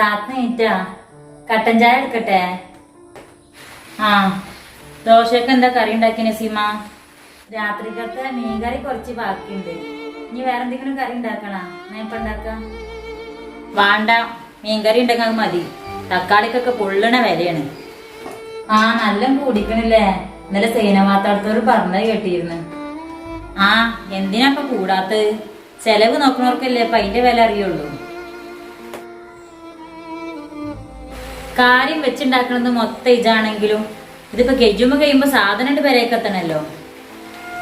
മിനിറ്റാ കട്ടൻ ചായ എടുക്കട്ടെ? ആ ദോശയൊക്കെ എന്താ കറി ഉണ്ടാക്കിയ നസീമ രാത്രിക്കത്തെ മീൻകറി കുറച്ച് ബാക്കിയുണ്ട്. ഇനി വേറെ എന്തെങ്കിലും കറി ഉണ്ടാക്കണോ? ഞാൻ ഇപ്പൊ ഉണ്ടാക്കാം? വേണ്ട മീൻകറി ഉണ്ടെങ്കിൽ മതി. തക്കാളിക്കൊക്കെ പൊള്ളണ വിലയാണ്. ആ നല്ല കൂടിക്കണില്ലേ? ഇന്നലെ സേനവാത്തടുത്തോർ പറഞ്ഞത് കേട്ടിരുന്നു. ആ എന്തിനാ ഇപ്പൊ കൂടാത്തത്? ചെലവ് നോക്കണവർക്കല്ലേ അപ്പൊ അതിന്റെ വില അറിയുള്ളൂ. കാര്യം വെച്ചുണ്ടാക്കണത് മൊത്തം ഇതാണെങ്കിലും ഇതിപ്പോ കെജുമ കഴിയുമ്പോ സാധനം പെരേക്കെത്തണല്ലോ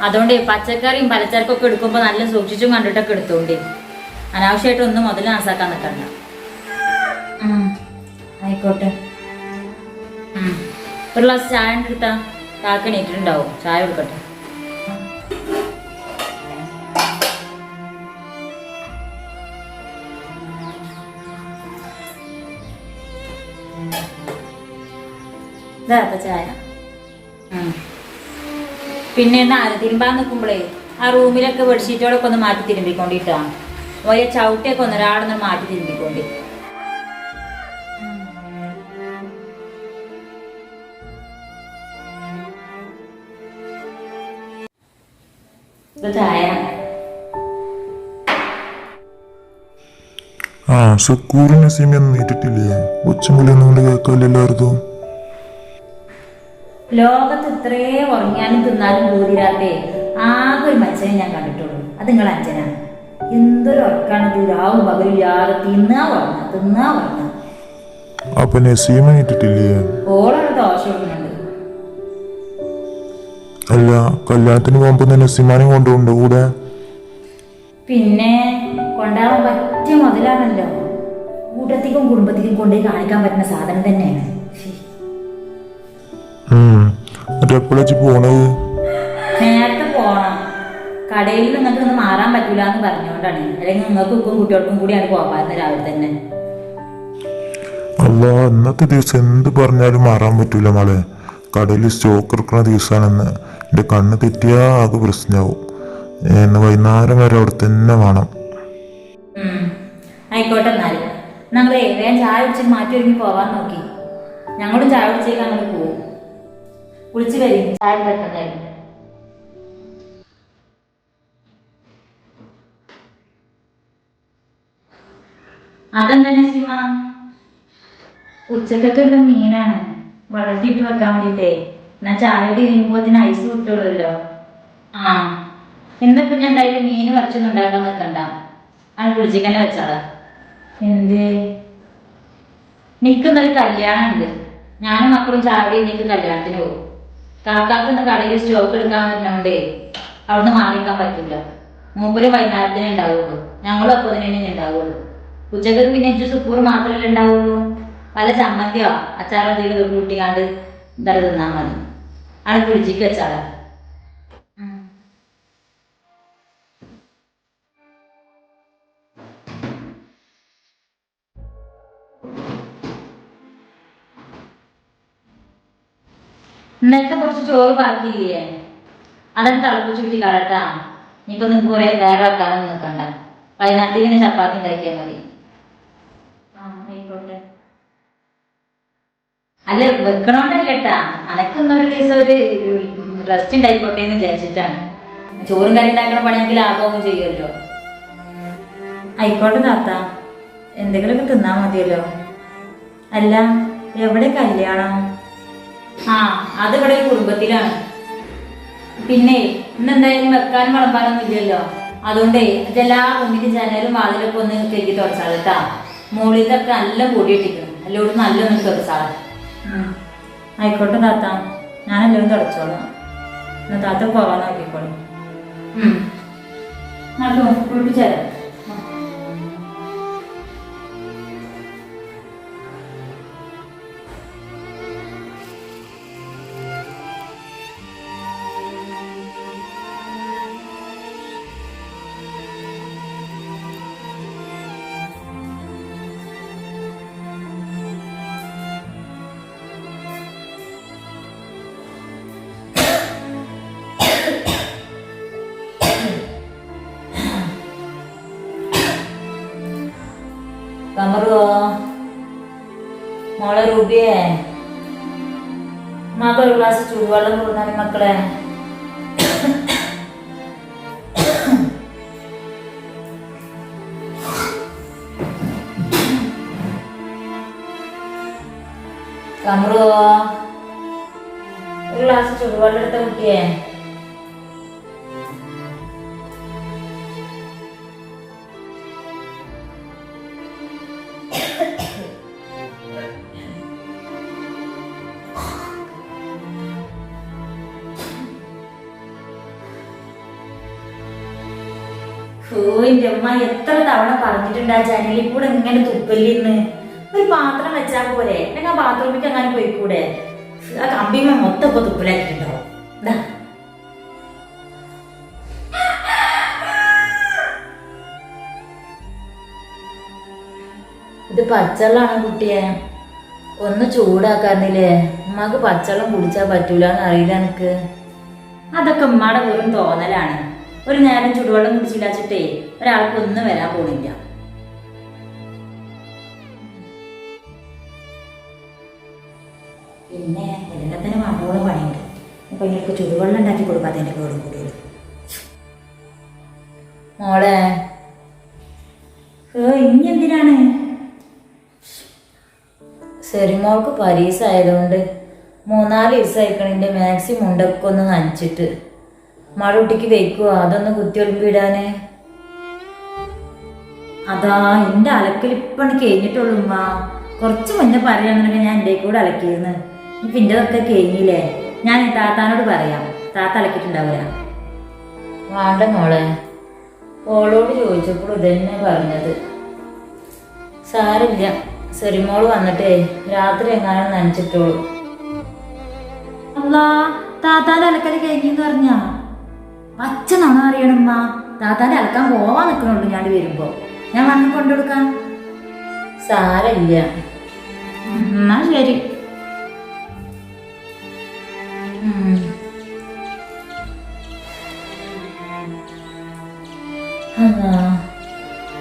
അതുകൊണ്ട് പച്ചക്കറിയും പലചരക്കൊക്കെ എടുക്കുമ്പോ നല്ല സൂക്ഷിച്ചും കണ്ടിട്ടൊക്കെ എടുത്തോണ്ട്. അനാവശ്യമായിട്ട് ഒന്നും മുതൽ നാസാക്കാൻ നിൽക്കണ്ട ആയിക്കോട്ടെ. ഒരു ഗ്ലാസ് ചായ എടുത്താ കാക്കണീറ്റിട്ടുണ്ടാവും ചായ കൊടുക്കട്ടെ. ഇതാത്ത ചായ. പിന്നെ നാല് തിരുമ്പാൻ നിൽക്കുമ്പോഴേ ആ റൂമിലൊക്കെ ബെഡ്ഷീറ്റുകളൊക്കെ ഒന്ന് മാറ്റി തിരുമ്പിക്കൊണ്ടിട്ടാ? പോയ ചവിട്ടിയൊക്കെ ഒന്ന് ഒരാളൊന്ന് മാറ്റി തിരുമ്പിക്കൊണ്ടി. ആ സക്കൂറ് സിമി ഒന്നും നീട്ടിട്ടില്ലേ? ഒച്ചമുലൊന്നും കൊണ്ട് കേൾക്കാമല്ലോ എല്ലാവർക്കും ലോകത്ത് ഇത്രയും ഉറങ്ങിയാലും തിന്നാലും ഭൂതിരാത്തേ ആകെ ഒരു മനുഷ്യനെ ഞാൻ കണ്ടിട്ടുള്ളൂ. അത് നിങ്ങൾ അച്ഛനാണ് എന്തൊരു ഉറക്കാണ് രാവും പകലില്ലാതെ തിന്നാ ഉറങ്ങ തിന്നാ ഉറങ്ങ. അപ്പൊ നസീമ നീട്ടിട്ടില്ലേ ഓളാണ് ദോശ അല്ല കല്യാണത്തിന് പോകുമ്പോ നസീമാനെ കൊണ്ടുപോകുന്നുണ്ട് കൂടെ? പിന്നെ കൊണ്ടാവാൻ പറ്റിയ മുതലാണല്ലോ. കൂട്ടത്തേക്കും കുടുംബത്തേക്കും കൊണ്ടുപോയി കാണിക്കാൻ പറ്റുന്ന സാധനം തന്നെയാണ്. എന്നിട്ട് എപ്പോഴാ പോണത്? നേരത്തെ പോണം. കടയിൽ നിങ്ങൾക്ക് ഒന്ന് മാറാൻ പറ്റൂല എന്ന് പറഞ്ഞുകൊണ്ടാണ് അല്ലെങ്കിൽ നിങ്ങൾക്ക് ഇപ്പം കുട്ടികൾക്കും കൂടിയാണ് പോകാമായിരുന്നു രാവിലെ തന്നെ. അല്ല ഇന്നത്തെ ദിവസം എന്ത് പറഞ്ഞാലും മാറാൻ പറ്റൂല മോളെ. കടയിൽ സ്റ്റോക്ക് എടുക്കുന്ന ദിവസമാണെന്ന് എന്റെ കണ്ണ് തെറ്റിയാ ആകെ പ്രശ്നമാവും. എന്നെ വൈകുന്നേരം വരെ അവിടെ തന്നെ വേണം. ആയിക്കോട്ടെ എന്നാലും. ഞങ്ങളേ വേഗം ചായ കുടിച്ചിട്ട് മാറ്റി ഒരുങ്ങി പോവാൻ നോക്കി. ഞങ്ങളും ചായ കുടിച്ചേക്ക് അങ്ങോട്ട് പോവും. കുളിച്ച് വരി ചായ വെക്കുന്നതായിരുന്നു അതെന്താ നസീമ ഉച്ചക്കൊക്കെ ഉള്ള മീനാണ്. വളർത്തിയിട്ട് വെക്കാൻ വേണ്ടിട്ടേ. എന്നാ ചായയുടെ കഴിയുമ്പോത്തിന് ഐസ് കിട്ടുള്ളൂല്ലോ ആ. എന്നിപ്പോ ഞാൻ എന്തായാലും മീൻ കുറച്ചൊന്നും ഉണ്ടാക്കാൻ നിൽക്കണ്ട അത് കുളിച്ചിക്കന്നെ വെച്ചാളാ. എന്ത്? നിക്കുന്നൊരു കല്യാണം ഉണ്ട് ഞാനും മക്കളും ചാടി എനിക്ക് കല്യാണത്തിന് പോകും. കാക്കാക്ക് ഇന്ന് കടയിൽ സ്റ്റോക്ക് എടുക്കാൻ പറ്റുന്നോണ്ടേ അവിടുന്ന് മാറിക്കാൻ പറ്റില്ല മൂപ്പര് വൈകുന്നേരത്തിനേ ഉണ്ടാവുള്ളൂ. ഞങ്ങളും അപ്പൊ തന്നെ ഉണ്ടാവുള്ളൂ. ഉച്ചയ്ക്ക് പിന്നെ എനിക്ക് സുപ്പൂർ മാത്രമല്ലേ ഉണ്ടാവുള്ളൂ. പല ചമ്മന്തിയോ അച്ചാറോ എന്തെങ്കിലും കൂട്ടിക്കാണ്ട് എന്താ തിന്നാൽ മതി. അവിടെ ഫ്രിഡ്ജിക്ക് വെച്ചാളാ ഇന്നലത്തെ കുറച്ച് ചോറ് പറക്കില്ലേ അതൊന്ന് തിളപ്പിച്ച് കൂട്ടി കളട്ടാ ഇനിയിപ്പോ നിങ്ങൾക്ക് കുറെ വേറെ വെക്കാനൊന്നും നിൽക്കണ്ട വൈകുന്നേരത്തേക്ക് ചപ്പാത്തി ഉണ്ടാക്കിയാൽ മതി. അല്ല വെക്കണോണ്ടല്ലേട്ടാ. അനക്കൊന്നൊരു ദിവസം ഒരു റെസ്റ്റ് ഉണ്ടായിക്കോട്ടെ എന്ന് വിചാരിച്ചിട്ടാണ്. ചോറും കറി ഉണ്ടാക്കണ പണിയെങ്കിൽ ലാഭമൊന്നും ചെയ്യുമല്ലോ ആയിക്കോട്ടെ താത്ത. എന്തെങ്കിലുമൊക്കെ തിന്നാ മതിയല്ലോ. അല്ല എവിടെ കല്യാണം? ആ അത് ഇവിടെ ഒരു കുടുംബത്തിലാണ്. പിന്നെ ഇന്ന് എന്തായാലും വെക്കാനും വിളമ്പാനൊന്നും ഇല്ലല്ലോ അതുകൊണ്ടേ ഇതെല്ലാ റൂമിന്റെ ജനലും വാതിലൊക്കെ ഒന്ന് കഴുകി തുടച്ചാൽ കേട്ടാ മുകളിലൊക്കെ നല്ല പൊടി ഇട്ടിക്കണം എല്ലാവരും നല്ല ഒന്ന് തുടച്ചാൽ ആയിക്കോട്ടെ താത്ത. ഞാൻ എല്ലാവരും തുടച്ചോളാം. എന്നാ താത്ത പോവാൻ നോക്കിക്കോളും. നല്ല കുളിപ്പിച്ചേരാം മോളെ റൂബിയെ ഒരു ഗ്ലാസ് ചൂടുവെള്ളം കൊടുക്കാൻ മക്കളെ. കമറോ ഒരു ഗ്ലാസ് ചൂടുവെള്ളം എടുത്ത കുട്ടിയെ. ഓ എന്റെ അമ്മ എത്ര തവണ പറഞ്ഞിട്ടുണ്ട് ആ ജനലിൽ കൂടെ ഇങ്ങനെ തുപ്പല്ലിന്ന്? ഒരു പാത്രം വെച്ചാൽ പോലെ ഞങ്ങൾ ആ ബാത്റൂമിലേക്ക് അങ്ങനെ പോയിക്കൂടെ? ആ കമ്പിമ മൊത്തം ഇപ്പൊ തുപ്പലാക്കിയിട്ടുണ്ടാവും. ഇത് പച്ചവെള്ളാണ് കുട്ടിയെ? ഒന്ന് ചൂടാക്കാന്നില്ലേ ഉമ്മാക്ക് പച്ചവെള്ളം കുടിച്ചാൽ പറ്റൂലെന്ന് അറിയില്ല എനിക്ക് അതൊക്കെ ഉമ്മയുടെ വെറും തോന്നലാണ്. ഒരു നേരം ചുടുവെള്ളം കുടിച്ചില്ലാച്ചിട്ടേ ഒരാൾക്ക് ഒന്നും വരാൻ പോണില്ല. പിന്നെ തന്നെ മണ്ടോളം പണിയുണ്ട്. അപ്പൊ ഇങ്ങൾക്ക് ചുടുവെള്ളം ഉണ്ടാക്കി കൊടുക്കാതെ എന്റെ കേടും കൂടി മോളെ. ഏ ഇനി എന്തിനാണ്? സെറിമോൾക്ക് പരീക്ഷ ആയതുകൊണ്ട് മൂന്നാൽ ദിവസമായിക്കണിന്റെ മാക്സിമം ഉണ്ടൊക്കെ ഒന്ന് നനച്ചിട്ട്. മഴകുട്ടിക്ക് വെക്കുക അതൊന്ന് കുത്തിയൊളിമ്പിടാന് അതാ എന്റെ അലക്കൽ ഇപ്പാണ് കഴിഞ്ഞിട്ടുള്ളൂ ഉമ്മ. കുറച്ച് മുന്നേ പറയുകയാണെന്നുണ്ടെങ്കിൽ ഞാൻ എന്റെ കൂടെ അലക്കിയിരുന്നു. ഇപ്പം ഒക്കെ കഴിഞ്ഞില്ലേ? ഞാൻ താത്താനോട് പറയാം. താത്ത അലക്കിയിട്ടുണ്ടാവില്ല വേണ്ട മോളെ. ഓളോട് ചോദിച്ചപ്പോൾ ഇതന്നെ പറഞ്ഞത്. സാരില്ല സെറിമോൾ വന്നിട്ടേ രാത്രി എങ്ങാനും നനച്ചിട്ടോളൂ. അല്ലാ താത്താന്റെ അലക്കൽ കഴിഞ്ഞെന്ന് പറഞ്ഞാ? അച്ഛനാണോ അറിയണമ്മ. താത്താന്റെ അലക്കാൻ പോവാൻ നിൽക്കണുള്ളൂ ഞാൻ വരുമ്പോ. ഞാൻ വന്ന് കൊണ്ടുകൊടുക്കാം. സാരല്ല ഉം, എന്നാ ശരി.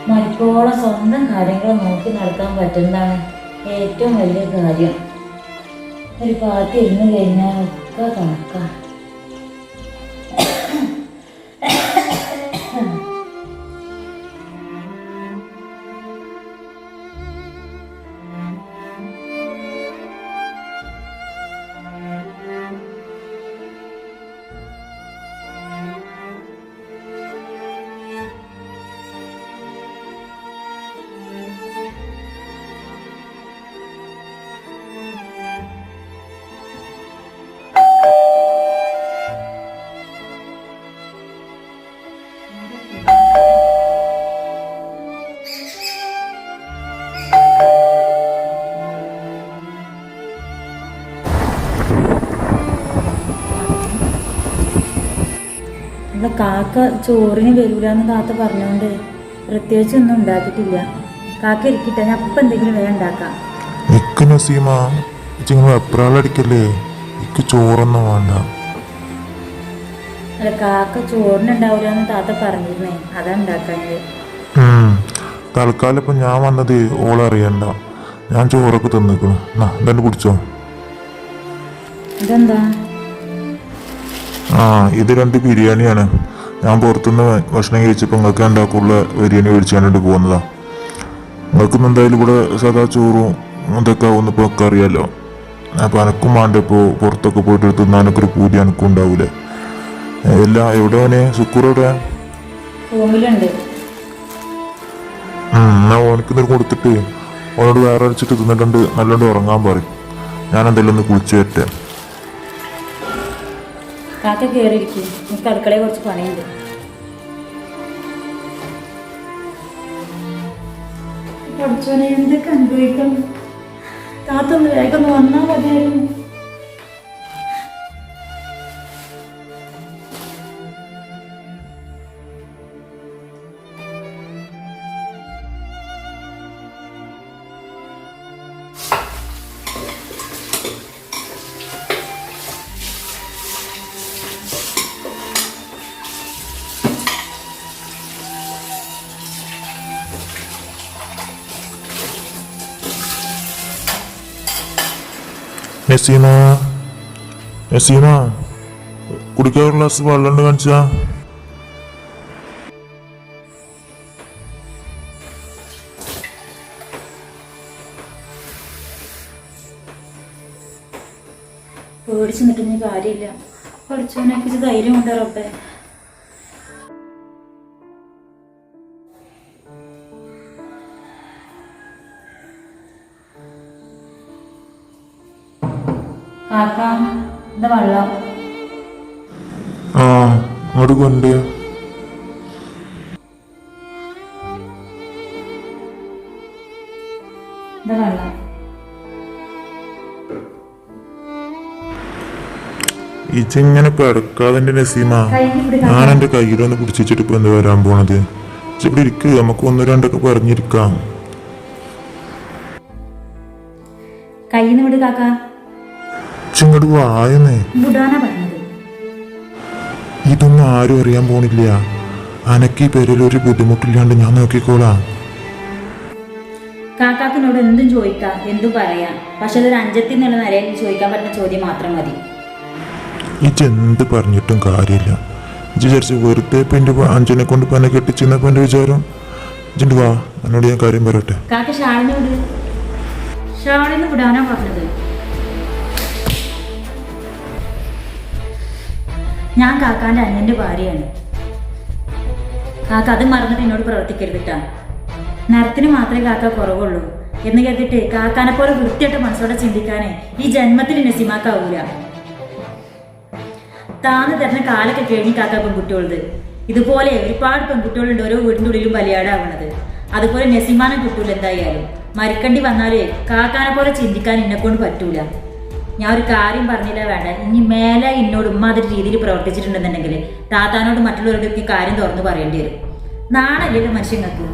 മരിക്കോളം സ്വന്തം കാര്യങ്ങൾ നോക്കി നടക്കാൻ പറ്റുന്നതാണ് ഏറ്റവും വലിയ കാര്യം. ഒരു പാർട്ടി ഇരുന്ന് കഴിഞ്ഞാൽ ഒക്കെ കണക്കാം. കാക്ക ചോറിന് വരൂലെന്ന് താത്ത പറഞ്ഞോണ്ട് പ്രത്യേകിച്ച് ഒന്നും ഉണ്ടാക്കിയിട്ടില്ല. കാക്ക ഇരിക്കട്ടെ ഞാൻ അപ്പം എന്തെങ്കിലും വേഗം ഉണ്ടാക്കാം. നിക്ക് നസീമ ഇച്ചിങ്ങനെ വെപ്രാളടിക്കല്ലേ? എനിക്ക് ചോറൊന്നും വേണ്ട. അല്ല കാക്ക ചോറിനുണ്ടാവൂലെന്ന് താത്ത പറഞ്ഞിരുന്നേ അതാ ഉണ്ടാക്കാഞ്ഞത്. തൽക്കാലം ഇപ്പൊ ഞാൻ വന്നത് ഓളറിയണ്ട ഞാൻ ചോറൊക്കെ തിന്നിക്കണു. എന്നാ ഇതെന്നെ കുടിച്ചോ. ഇതെന്താ? ആ ഇത് രണ്ട് ബിരിയാണിയാണ്. ഞാൻ പുറത്തുനിന്ന് ഭക്ഷണം കഴിച്ചപ്പോൾ നിങ്ങൾക്ക് ഉണ്ടാക്കുള്ള ബിരിയാണി മേടിച്ചാണ്ട് പോകുന്നതാ? നിങ്ങൾക്കൊന്നും എന്തായാലും ഇവിടെ സദാ ചോറും ഇതൊക്കെ ഒന്നിപ്പോൾ ഒക്കെ അറിയാലോ. അപ്പം എനക്കും വേണ്ട ഇപ്പോൾ പുറത്തൊക്കെ പോയിട്ട് തിന്നാനൊക്കെ ഒരു പൂതി എനക്കും ഉണ്ടാവൂലേ? എല്ലാ എവിടെ അവനെ സുക്കൂറെവിടെ റൂമിലുണ്ട്. എന്നാ ഓനക്ക് എന്തെങ്കിലും കൊടുത്തിട്ട് ഓനോട് വേറെ അടിച്ചിട്ട് തിന്നിട്ടുണ്ട് നല്ലോണ്ട് ഉറങ്ങാൻ പറയും. ഞാൻ എന്തെങ്കിലും ഒന്ന് കുളിച്ചു വരട്ടെ. കാക്ക കയറിയിരിക്കും എനിക്ക് അടുക്കളയെ കുറച്ച് പണിയുണ്ട്. പഠിച്ചോനെ എന്തൊക്കെ അനുഭവിക്കണം? താത്ത ഒന്ന് വേഗം വന്നാൽ മതിയായിരുന്നു. നസീമ നസീമ കുടിക്കാൻ ഒരു ഗ്ലാസ് വെള്ളം ഉണ്ട് കാണിച്ചാ. പേടിച്ച് നിന്നിട്ടൊന്നും കാര്യമില്ല. പഠിച്ചവനൊക്കെ ധൈര്യം ഉണ്ട് റബ്ബേ. കാക്ക എന്താ വെള്ളം? ആ അങ്ങോട്ട് കൊണ്ട് എന്താ വെള്ളം. ഇച്ചിങ്ങനെ പിടക്കാതെ നസീമ? ഞാൻ എന്റെ കയ്യിലൊന്ന് പിടിച്ചിട്ട് ഇപ്പൊ എന്താ വരാൻ പോണത്? ഇവിടെ ഇരിക്കുക നമുക്ക് ഒന്നു രണ്ടൊക്കെ പറഞ്ഞിരിക്കാം. കയ്യിൽ നിന്ന് വിട് കാക്ക. ഇച്ചിങ്ങോട്ട് വായന്നേ. ഇതൊന്നും ആരും അറിയാൻ പോണില്ല. അനക്ക് ഈ പേരിൽ ഒരു ബുദ്ധിമുട്ടില്ലാണ്ട് ഞാൻ നോക്കിക്കോളാം. കാക്കാക്കിനോട് എന്തും ചോദിക്കാം എന്തും പറയാ. പക്ഷെ അതൊരു അഞ്ചത്തി നിന്നുള്ള നിലയിൽ ചോദിക്കാൻ പറ്റുന്ന ചോദ്യം മാത്രം മതി. ഇജെന്ത് എന്ത് പറഞ്ഞിട്ടും കാര്യമില്ല. വിചാരിച്ച് വെറുതെ എന്റെ അഞ്ചനെ കൊണ്ട് പന കെട്ടിച്ചെന്നപ്പോ എന്റെ വിചാരം. ഇജ്ജ് വാ എന്നോട് ഞാൻ കാര്യം പറയട്ടെ. കാക്ക ഷാളിനോട് ഷാളിന് വിടാനാ പറഞ്ഞത്. ഞാൻ കാക്കാന്റെ അനിയന്റെ ഭാര്യയാണ്. കാക്ക അത് മറന്നിട്ട് എന്നോട് പ്രവർത്തിക്കരുത് കേട്ടാ നരത്തിന് മാത്രമേ കാക്ക കുറവുള്ളൂ എന്ന് കരുതിട്ട് കാക്കാനെ പോലെ വൃത്തിയായിട്ട് മനസ്സോടെ ചിന്തിക്കാനേ ഈ ജന്മത്തിൽ നസിമാക്കാവൂല. താന്ന് തരുന്ന കാലൊക്കെ കഴിഞ്ഞ് കാക്ക പെൺകുട്ടികളത് ഇതുപോലെ ഒരുപാട് പെൺകുട്ടികളുണ്ട് ഓരോ വീടിന്റെ ഉള്ളിലും ബലിയാടാവണത്. അതുപോലെ നസിമാനം കിട്ടൂല എന്തായാലും. മരിക്കണ്ടി വന്നാലേ കാക്കാനെ പോലെ ചിന്തിക്കാൻ എന്നെ കൊണ്ട് പറ്റൂല. ഞാൻ ഒരു കാര്യം പറഞ്ഞില്ല വേണ്ട. ഇനി മേലെ എന്നോട് ഉമ്മ അതൊരു രീതിയിൽ പ്രവർത്തിച്ചിട്ടുണ്ടെന്നുണ്ടെങ്കിൽ താത്താനോട് മറ്റുള്ളവരുടെ ഒക്കെ കാര്യം തുറന്ന് പറയേണ്ടി വരും. നാണല്ലേ മനുഷ്യങ്ങൾക്ക്